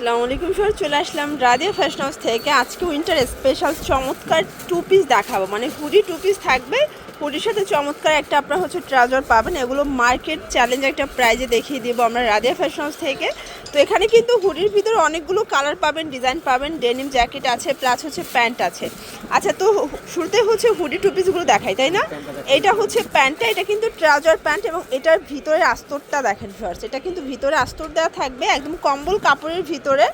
আসসালামু আলাইকুম স্যার চলে আসলাম রাদিয়া ফ্যাশন হাউস থেকে। আজকে উইন্টার স্পেশাল চমৎকার টু পিস দেখাবো। মানে হুডি টু পিস থাকবে। হুডির সাথে চমৎকার একটা আপনার হচ্ছে ট্রাউজার পাবেন। এগুলো মার্কেট চ্যালেঞ্জ একটা প্রাইজে দেখিয়ে দিব আমরা রাদিয়া ফ্যাশন হাউস থেকে। তো এখানে কিন্তু হুডির ভিতরে অনেকগুলো কালার পাবেন ডিজাইন পাবেন ডেনিম জ্যাকেট আছে প্লাস হচ্ছে প্যান্ট আছে। আচ্ছা তো শুরুতে হচ্ছে হুডি টু পিসগুলো দেখাই তাই না? এটা হচ্ছে প্যান্টটা এটা কিন্তু ট্রাউজার প্যান্ট এবং এটার ভিতরে আস্তরটা দেখেন ফার্স্ট এটা কিন্তু ভিতরে আস্তর দেওয়া থাকবে একদম কম্বল কাপড়ের ভিতরে।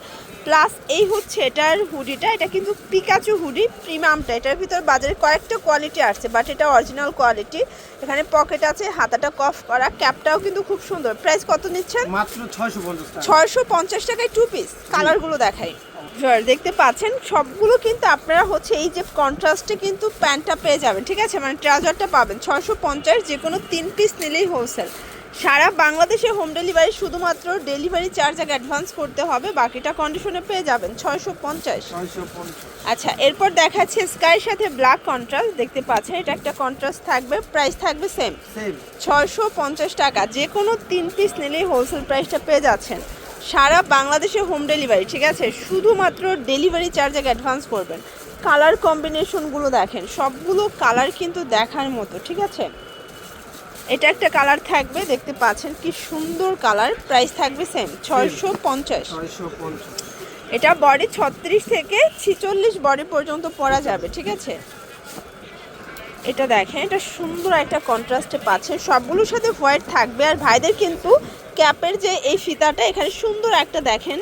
প্লাস এই হচ্ছে এটার হুডিটা এটা কিন্তু পিকাচু হুডি প্রিমিয়ামটা এটার ভিতর বাজারে কয়েকটা কোয়ালিটি আসছে বাট এটা অরিজিনাল কোয়ালিটি এখানে পকেট আছে হাতাটা কফ করা ক্যাপটাও কিন্তু খুব সুন্দর। প্রাইস কত নিচ্ছেন? মাত্র ছয়শো পঞ্চাশ টাকা পঞ্চাশ টাকায় টু পিস কালারগুলো দেখাই। দেখতে পাচ্ছেন সবগুলো কিন্তু আপনারা হচ্ছে এই যে কন্ট্রাস্টে কিন্তু প্যান্টটা পেয়ে যাবেন ঠিক আছে? মানে ট্রাউজারটা পাবেন ছশো পঞ্চাশ যে কোনো তিন পিস নিলেই হোলসেল সারা বাংলাদেশে হোম ডেলিভারি শুধুমাত্র ডেলিভারি চার্জ আগে অ্যাডভান্স করতে হবে বাকিটা কন্ডিশনে পেয়ে যাবেন ছয়শো পঞ্চাশ। আচ্ছা এরপর দেখাচ্ছে স্কাইয়ের সাথে ব্ল্যাক কন্ট্রাস্ট দেখতে পাচ্ছেন এটা একটা কন্ট্রাস্ট থাকবে প্রাইস থাকবে সেম সেম ছয়শো পঞ্চাশ টাকা যে কোনো তিন পিস নিলেই হোলসেল প্রাইসটা পেয়ে যাচ্ছেন। সারা বাংলাদেশে হোম ডেলিভারি ঠিক আছে? শুধুমাত্র ডেলিভারি চার্জ আগে অ্যাডভান্স করবেন কালার কম্বিনেশনগুলো দেখেন সবগুলো কালার কিন্তু দেখার মতো ঠিক আছে? এটা একটা কালার থাকবে দেখতে পাচ্ছেন কি সুন্দর কালার প্রাইস থাকবে সেম ছয়শো পঞ্চাশ। ছয়শো পঞ্চাশ। এটা বডি ছত্রিশ থেকে ছিচল্লিশ বডি পর্যন্ত পরা যাবে ঠিক আছে? এটা দেখেন এটা সুন্দর একটা কন্ট্রাস্টে পাচ্ছেন সবগুলোর সাথে হোয়াইট থাকবে আর ভাইদের কিন্তু ক্যাপের যে এই ফিতাটা এখানে সুন্দর একটা দেখেন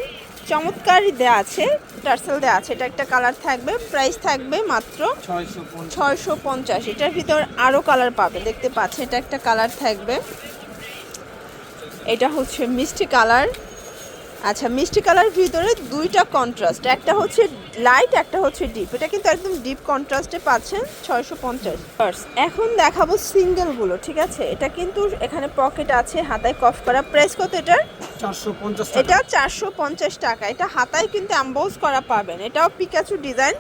চমৎকারই দেওয়া আছে টার্সেল দেওয়া আছে। এটা একটা কালার থাকবে প্রাইস থাকবে মাত্র ছয়শো পঞ্চাশ। ছয়শো পঞ্চাশ। এটার ভিতর আরও কালার পাবে দেখতে পাচ্ছেন এটা একটা কালার থাকবে। এটা হচ্ছে মিষ্টি কালার আচ্ছা মিষ্টি কালার ভিতরে দুইটা কন্ট্রাস্ট একটা হচ্ছে লাইট একটা হচ্ছে ডিপ এটা কিন্তু একদম ডিপ কন্ট্রাস্টে পাচ্ছেন ছয়শো পঞ্চাশ। এখন দেখাবো সিঙ্গেলগুলো ঠিক আছে? এটা কিন্তু এখানে পকেট আছে হাতায় কফ করা। প্রেস কত এটার? এটা চারশো পঞ্চাশ টাকা। এটা হাতায় কিন্তু অ্যাম্বোজ করা পাবেন। এটাও পিকাচু ডিজাইন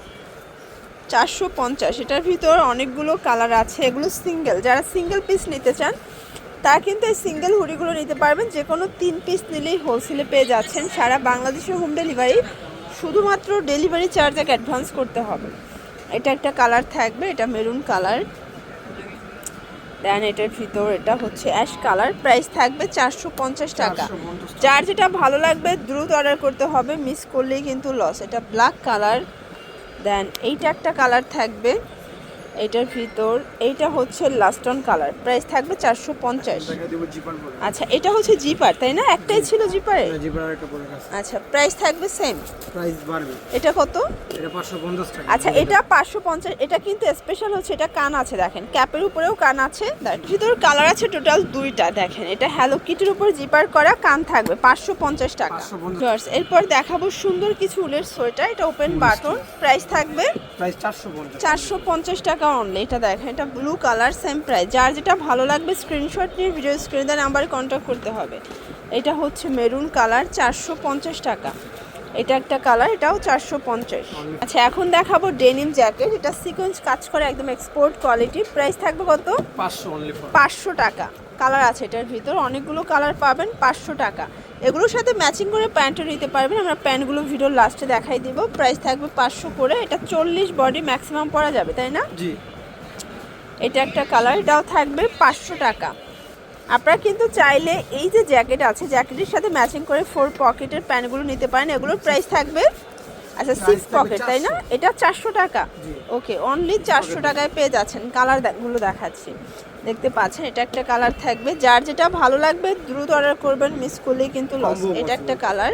চারশো পঞ্চাশ। এটার ভিতর অনেকগুলো কালার আছে। এগুলো সিঙ্গেল যারা সিঙ্গেল পিস নিতে চান তারা কিন্তু এই সিঙ্গেল হুডিগুলো নিতে পারবেন যে কোনো তিন পিস নিলেই হোলসেলে পেয়ে যাচ্ছেন। সারা বাংলাদেশের হোম ডেলিভারি শুধুমাত্র ডেলিভারি চার্জ এক অ্যাডভান্স করতে হবে। এটা একটা কালার থাকবে এটা মেরুন কালার দেন এটার ভিতর এটা হচ্ছে অ্যাশ কালার প্রাইস থাকবে চারশো পঞ্চাশ টাকা। যার যেটা ভালো লাগবে দ্রুত অর্ডার করতে হবে মিস করলেই কিন্তু লস এটা ব্ল্যাক কালার দেন এইটা একটা কালার থাকবে। এটার ভিতর এইটা হচ্ছে লাস্টন কালার প্রাইস থাকবে চারশো পঞ্চাশ। আচ্ছা এটা হচ্ছে জিপার তাই না? একটাই ছিল জিপারে আছে। আচ্ছা প্রাইস থাকবে সেম প্রাইস বাড়বে। এটা কত? টাকা। আচ্ছা এটা পাঁচশো পঞ্চাশ এটা কিন্তু স্পেশাল হচ্ছে এটা কান আছে দেখেন। ক্যাপের উপরেও কান আছে। ভিতর কালার আছে টোটাল দুইটা দেখেন। এটা হ্যালো কিটির উপর জিপার করা কান থাকবে পাঁচশো পঞ্চাশ টাকা। 550 এরপর দেখাবো সুন্দর কিছু উলের সোয়েটার এটা ওপেন বাটন প্রাইস থাকবে প্রাইস চারশো পঞ্চাশ। পঞ্চাশ টাকা অনলি এটা দেখেন, এটা ব্লু কালার সেম প্রাইস যার যেটা ভালো লাগবে স্ক্রিনশট নিয়ে ভিডিও স্ক্রিনে দেওয়া নাম্বারে কন্ট্যাক্ট করতে হবে। এটা হচ্ছে মেরুন কালার চারশো পঞ্চাশ টাকা। এটা একটা কালার এটাও চারশো পঞ্চাশ। আচ্ছা এখন দেখাবো ডেনিম জ্যাকেট এটা সিকোয়েন্স কাজ করে একদম এক্সপোর্ট কোয়ালিটি প্রাইস থাকবে কত? পাঁচশো পাঁচশো টাকা। কালার আছে এটার ভিতর। অনেকগুলো কালার পাবেন পাঁচশো টাকা। এগুলোর সাথে ম্যাচিং করে প্যান্টও নিতে পারবেন। আমরা প্যান্টগুলো ভিডিওর লাস্টে দেখাই দিব। প্রাইস থাকবে পাঁচশো করে। এটা চল্লিশ বডি ম্যাক্সিমাম পরা যাবে তাই না? জি। এটা একটা কালার এটাও থাকবে পাঁচশো টাকা। আপনারা কিন্তু চাইলে এই যে জ্যাকেট আছে জ্যাকেটের সাথে ম্যাচিং করে ফোর পকেটের প্যান্টগুলো নিতে পারেন। এগুলোর প্রাইস থাকবে আচ্ছা সিক্স পকেট তাই না? এটা চারশো টাকা। ওকে অনলি চারশো টাকায় পেয়ে যাচ্ছেন। কালারগুলো দেখাচ্ছি। দেখতে পাচ্ছেন এটা একটা কালার থাকবে। যার যেটা ভালো লাগবে দ্রুত অর্ডার করবেন মিস করলেই কিন্তু লস এটা একটা কালার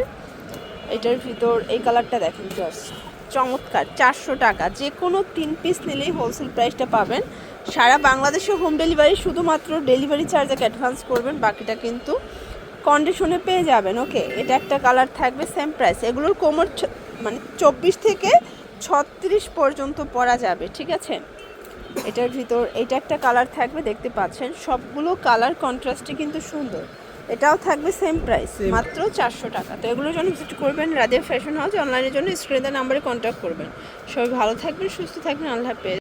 এটার ভিতর এই কালারটা দেখেন জাস্ট চমৎকার চারশো টাকা। যে কোনো তিন পিস নিলেই হোলসেল প্রাইসটা পাবেন। সারা বাংলাদেশে হোম ডেলিভারি শুধুমাত্র ডেলিভারি চার্জ এক অ্যাডভান্স করবেন বাকিটা কিন্তু কন্ডিশনে পেয়ে যাবেন ওকে এটা একটা কালার থাকবে সেম প্রাইস এগুলোর কোমর মানে চব্বিশ থেকে ছত্রিশ পর্যন্ত পরা যাবে ঠিক আছে? এটার ভিতর এটা একটা কালার থাকবে দেখতে পাচ্ছেন? সবগুলো কালার কন্ট্রাস্টে কিন্তু সুন্দর। এটাও থাকবে সেম প্রাইস মাত্র চারশো টাকা। তো এগুলোর জন্য ভিজিট করবেন রাধে ফ্যাশন হাউস অনলাইনের জন্য স্ক্রিনের নাম্বারে কন্ট্যাক্ট করবেন। সবাই ভালো থাকবেন সুস্থ থাকবেন আল্লাহ হাফেজ।